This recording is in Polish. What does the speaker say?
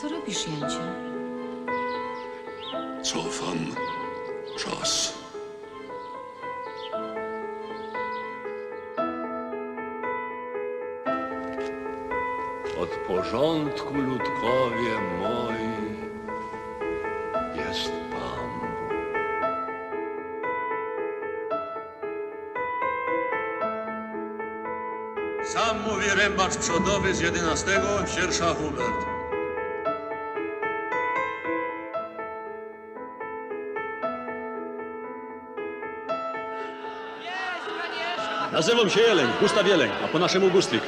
Co robisz, Janciu? Cofam czas. Od porządku ludkowie moi jest Pan Bóg. Sam mówi rębacz przodowy z 11, siersza Hubert. Nazywam się Jeleń, Gustaw Jeleń, a po naszemu Gustlik.